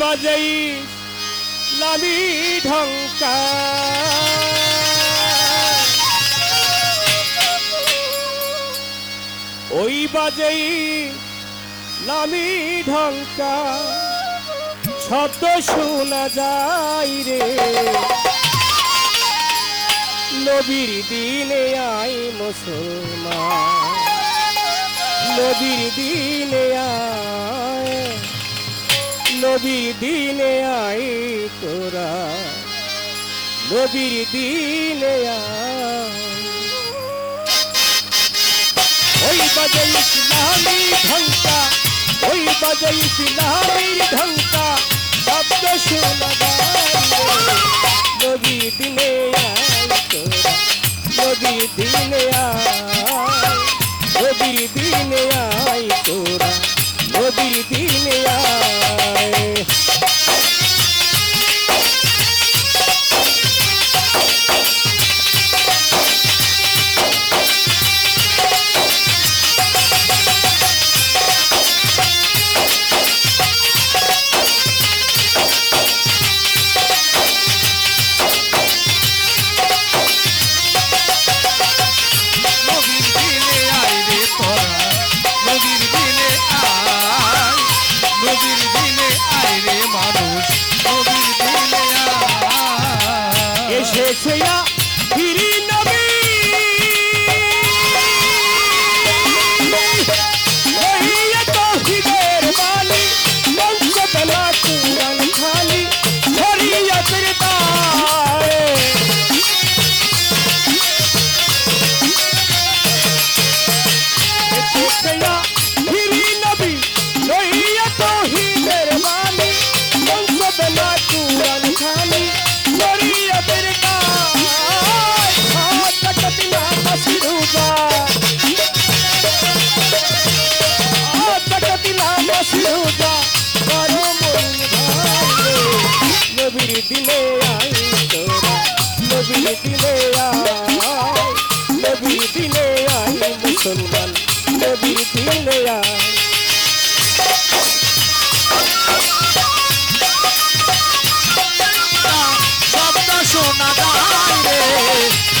বাজাই লামি ঢঙ্কা ওই বাজাই লামি ঢঙ্কা শব্দ শোনা যায় রে। নবীর দিনে আই মুসলমান। নবীর দিনে আয় নবীর দিনে আই তোরা। নবীর দিনে ওই বাজে ইসলামী ঢঙ্কা ওই বাজে ইসলামীর ঢঙ্কা শব্দ শোনা ఏసయ్య గిరి నబీ Say নবীর দিলে আই তোরা, নবীর দিলে আয়, নবীর দিলে আই মুসলমান, নবীর দিলে আয়। শোনা যায় রে,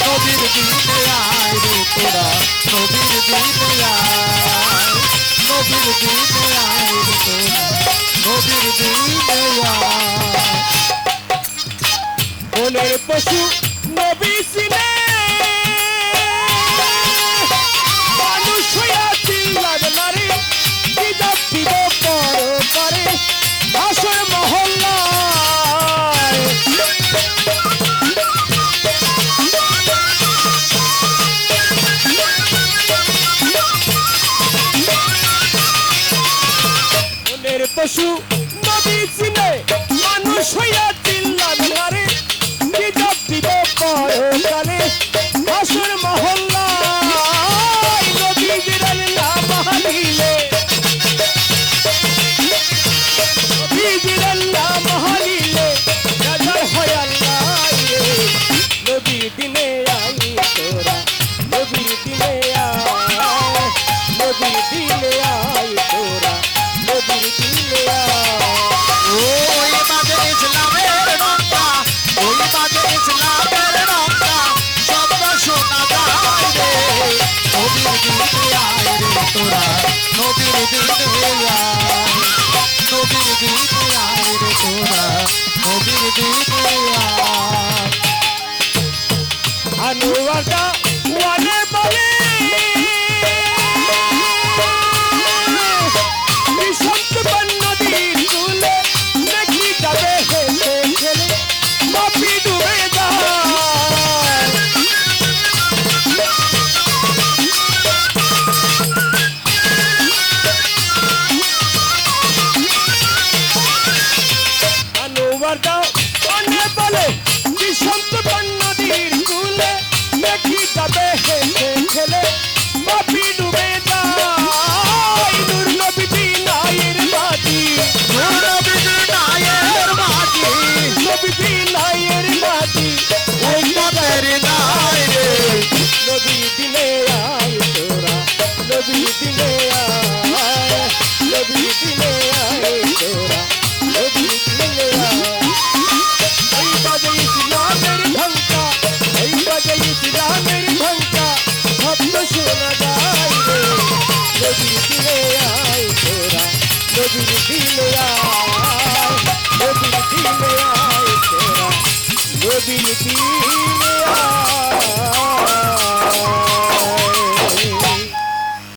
নবীর দিনে আয় রে তোরা, নবীর দিনে আয়। নবীর দিনে আয় রে তোরা আয়। মনের পশু নবী সিনে। মানুষ হইয়া চিল্লাদ মারে কি জাত আয় নবীর দিনে আয় রে তোরা দিনে আয় আনুয়াটা নবীর দিনে